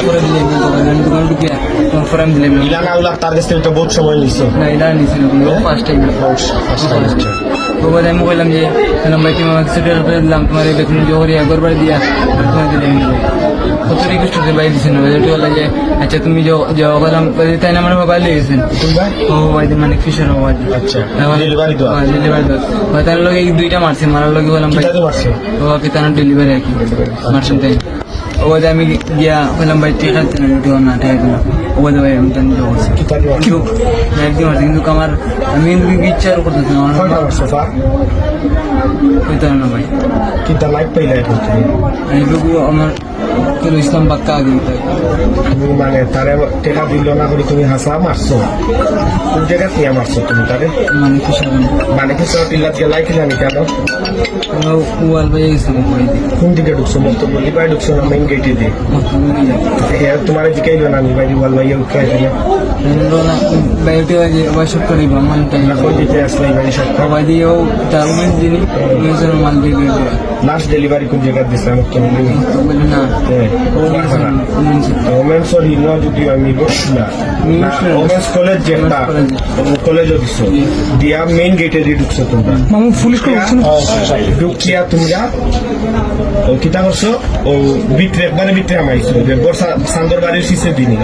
করে এটা নিছিল ফার্স্ট টাইম বাবা আমি যে আমাকে করে দিলাম তোমার এই বেতন দিয়া তোমার দিলে আমি কত আচ্ছা তুমি যাও করলাম তাই না আমার মোবাইল দিয়ে গেছেন ও ভাই মানে ফিশার মোবাইল আচ্ছা ডেলিভারি তো দুইটা মারছে মারার লগে বললাম ভাই ও পিতানো ডেলিভারি আর কি মারছেন তাই Over there, me, yeah, for number three, that's the number two on that table. Over there, I'm done with those. Kitaro, you, I think, or think, you come out. I mean, we beat Charo for the number one. Kitaro, number two. কিটা light পাইলে এখন তুমি আমি লোক আমার কেন ইসলাম বাক্কা আগে। তুমি মানে তারে টেকা দিল না করে তুমি হাসা মারছো। কোন জায়গা নিয়ে মারছো তুমি তারে? মানে ফিশার মানে কি সব টিল্লা দিয়ে লাই খেলানি কেন? আমরা ওয়াল বাইয়ে গেছিলাম পরে দিকে কোন দিকে ঢুকছো? মতো বলি পাই ঢুকছো না মেইন গেটে দিয়ে? তোমার জিকাইলো না আমি বাইরে বল ভাইয়া উঠে আসলে বাইরে বাসক করি ব্রাহ্মণ টাইম এখন দিতে আসলে বাড়ি সব সবাই দিয়েও তার উমেন্স যিনি উমেন্সের মাল দিয়ে। লাস্ট ডেলিভারি কোন জায়গা দিছিলাম না। উমেন্স ওমেন্স ওর হিনো যদি আমি বসলা ওমেন্স কলেজ। যেটা কলেজও দিছো। দিয়া মেইন গেটে দিয়ে ঢুকছো তোমরা। মামু পুলিশ ঢুকিয়া তোমরা। ও কিতা করছ? ও ভিতরে একবারে ভিতরে আমাইছো। বর্ষা সান্দর বাড়ির শীষের দিনই।